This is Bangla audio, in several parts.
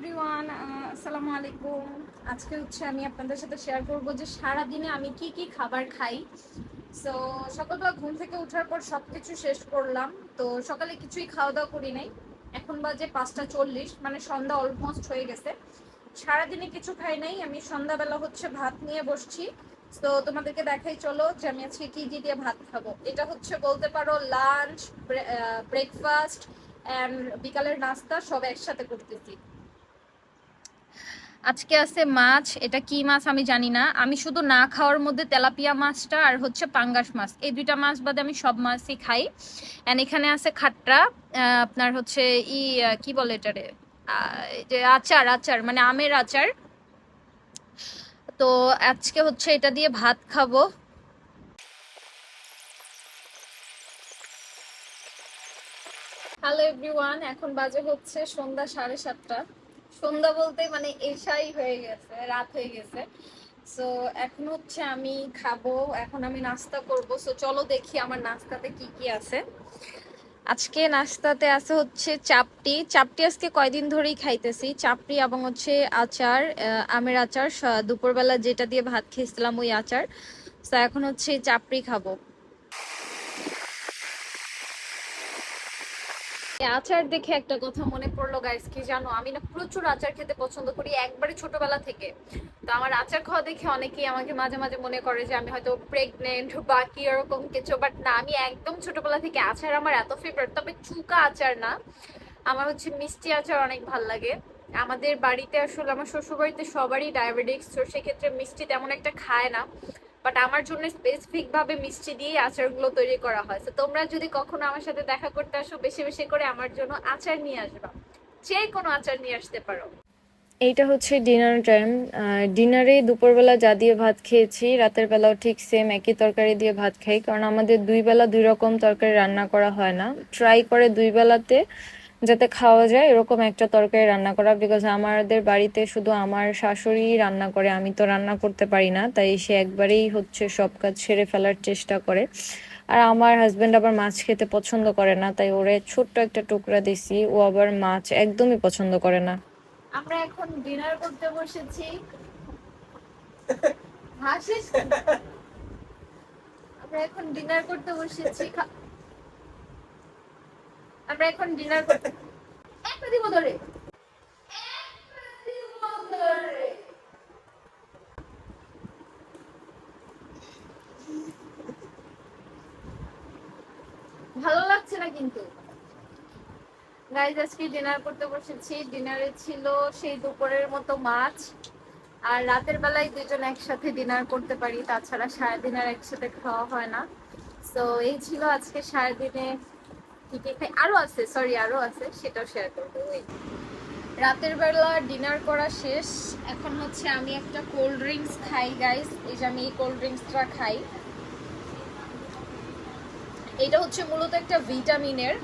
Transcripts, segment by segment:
এভরিওয়ান আসসালামু আলাইকুম। আজকে হচ্ছে আমি আপনাদের সাথে শেয়ার করব যে সারা দিনে আমি কি কি খাবার খাই। সো সকালবেলা ঘুম থেকে ওঠার পর সব কিছু শেষ করলাম। তো সকালে কিছুই খাওয়া দাওয়া করি নাই। এখন বাজে পাঁচটা চল্লিশ মানে সন্ধ্যা অলমোস্ট হয়ে গেছে। সারাদিনে কিছু খাই নাই। আমি সন্ধ্যাবেলা হচ্ছে ভাত নিয়ে বসছি। তো তোমাদেরকে দেখাই, চলো যে আমি আজকে কি কি দিয়ে ভাত খাব। এটা হচ্ছে বলতে পারো লাঞ্চ ব্রেকফাস্ট অ্যান্ড বিকালের নাস্তা সব একসাথে করতেছি। আজকে আছে মাছ, এটা কি মাছ আমি জানি না। আমি শুধু না খাওয়ার মধ্যে তেলাপিয়া মাছটা আর হচ্ছে পাঙ্গাস মাছ। এই দুইটা মাছ বাদে আমি সব মাছই খাই। অ্যান্ড এখানে আছে খাট্টা আপনার হচ্ছে ই কি বলে এটারে? যে আচার আচার মানে আমের আচার। তো আজকে হচ্ছে এটা দিয়ে ভাত খাব। হ্যালো এভরিওয়ান এখন বাজে হচ্ছে সন্ধ্যা সাড়ে সাতটা। সন্ধ্যা বলতে মানে এসাই হয়ে গেছে, রাত হয়ে গেছে। সো এখন হচ্ছে আমি খাব, এখন আমি নাস্তা করব। সো চলো দেখি আমার নাস্তাতে কি কি আছে। আজকে নাস্তাতে আছে হচ্ছে চাপটি। চাপটি আজকে কয়দিন ধরেই খাইতেছি। চাপটি এবং হচ্ছে আচার আমের আচার। দুপুরবেলা যেটা দিয়ে ভাত খেয়েছিলাম ওই আচার। তো এখন হচ্ছে চাপড়ি খাব। আচার দেখে একটা কথা মনে পড়ল গাইস কি জানো? আমি না প্রচুর আচার খেতে পছন্দ করি, একবারে ছোটবেলা থেকে। তো আমার আচার খাওয়া দেখে অনেকেই আমাকে মাঝে মাঝে মনে করে যে আমি হয়তো প্রেগনেন্ট বা কি এরকম কিছু বাট না, আমি একদম ছোটবেলা থেকে আচার আমার এত ফেভারিট তবে চুকা আচার না। আমার হচ্ছে মিষ্টি আচার অনেক ভালো লাগে। আমাদের বাড়িতে আসলে, আমার শ্বশুর বাড়িতে সবারই ডায়াবেটিক্স তো সেক্ষেত্রে মিষ্টি তেমন একটা খায় না। বাট আমার জন্য স্পেসিফিক ভাবে মিষ্টি দিয়ে আচারগুলো তৈরি করা হয়। তো তোমরা যদি কখনো আমার সাথে দেখা করতে আসো, বেশি বেশি করে আমার জন্য আচার নিয়ে আসবা। যে কোনো আচার নিয়ে আসতে পারো। এইটা হচ্ছে ডিনার টাইম ডিনারে দুপুরবেলা যা দিয়ে ভাত খেয়েছি, রাতের বেলাও ঠিক সেম একই তরকারি দিয়ে ভাত খাই। কারণ আমাদের দুই বেলা দুই রকম তরকারি রান্না করা হয় না। ট্রাই করে দুই বেলাতে যাতে খাওয়া যায়, এরকম একটা তরকারি রান্না করা বিকজ আমাদের বাড়িতে শুধু আমার শাশুড়ি রান্না করে, আমি তো রান্না করতে পারি না, তাই সে একবারেই হচ্ছে সব কাজ সেরে ফেলার চেষ্টা করে। আর আমার হাজবেন্ড আবার মাছ খেতে পছন্দ করে না, তাই ওরে ছোট্ট একটা টুকরা দিছি, ও আবার মাছ একদমই পছন্দ করে না। আমরা এখন ডিনার করতে বসেছি। হাসিস? আমরা এখন ডিনার করতে বসেছি আমরা এখন ডিনার করতে একটা। ভালো লাগছে না কিন্তু। গাইজ আজকে ডিনার করতে বসেছি। ডিনারে ছিল সেই দুপুরের মতো মাছ। আর রাতের বেলায় দুজন একসাথে ডিনার করতে পারি। তাছাড়া সারাদিন আর একসাথে খাওয়া হয় না। তো এই ছিল আজকে সারাদিনে খাই আরও আছে সরি আরও আছে, সেটাও শেয়ার করব রাতের বেলা ডিনার করা শেষ, এখন হচ্ছে আমি একটা কোল্ড ড্রিঙ্কস খাই গাইস এই যে আমি এই কোল্ড ড্রিঙ্কসটা খাই। এটা হচ্ছে মূলত একটা ভিটামিনের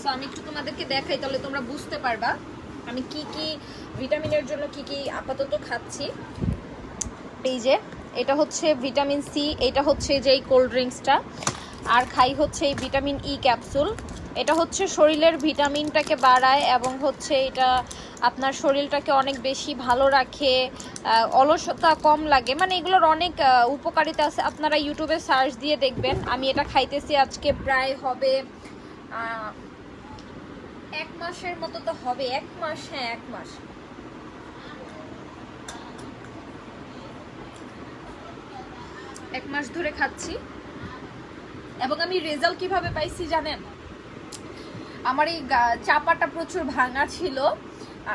সো আমি একটু তোমাদেরকে দেখাই, তাহলে তোমরা বুঝতে পারবা। আমি কি কি ভিটামিনের জন্য কি কি আপাতত খাচ্ছি। এই যে, এটা হচ্ছে ভিটামিন সি, এটা হচ্ছে যে এই কোল্ড ড্রিঙ্কসটা আর খাই হচ্ছে এই ভিটামিন ই ক্যাপসুল। এটা হচ্ছে শরীরের ভিটামিনটাকে বাড়ায় এবং হচ্ছে এটা আপনার শরীরটাকে অনেক বেশি ভালো রাখে অলসতা কম লাগে। মানে এগুলোর অনেক উপকারিতা আছে। আপনারা ইউটিউবে সার্চ দিয়ে দেখবেন। আমি এটা খাইতেছি আজকে প্রায় হবে এক মাসের মতো তো হবে। এক মাস হ্যাঁ এক মাস। এক মাস ধরে খাচ্ছি। এবং আমি রেজাল্ট কীভাবে পাইছি জানেন? আমার এই চাপাটা প্রচুর ভাঙা ছিল,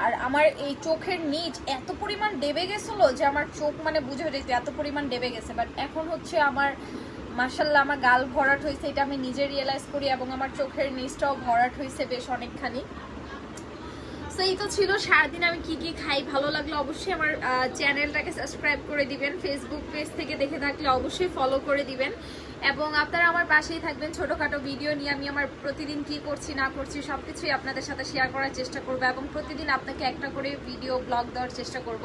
আর আমার এই চোখের নিচ এত পরিমাণ ডেবে গেছিল যে আমার চোখ মানে বুঝে যেত এত পরিমাণ ডেবে গেছে। বাট এখন হচ্ছে আমার মাসাল্লাহ আমার গাল ভরাট হয়েছে, এটা আমি নিজে রিয়েলাইজ করি এবং আমার চোখের নিচটাও ভরাট হয়েছে বেশ অনেকখানি। এই তো ছিল, সারাদিন আমি কি কি খাই, ভালো লাগলে অবশ্যই আমার চ্যানেলটাকে সাবস্ক্রাইব করে দিবেন ফেসবুক পেজ থেকে দেখে থাকলে অবশ্যই ফলো করে দিবেন। এবং আপনারা আমার পাশেই থাকবেন, ছোটোখাটো ভিডিও নিয়ে আমি আমার প্রতিদিন কি করছি, না করছি সব কিছুই আপনাদের সাথে শেয়ার করার চেষ্টা করব এবং প্রতিদিন আপনাকে একটা করে ভিডিও ব্লগ দেওয়ার চেষ্টা করব।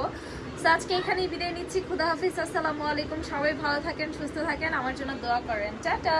তো আজকে এখানেই বিদায় নিচ্ছি, খুদা হাফিজ, আসসালামু আলাইকুম, সবাই ভালো থাকেন, সুস্থ থাকেন, আমার জন্য দোয়া করেন, টাটা!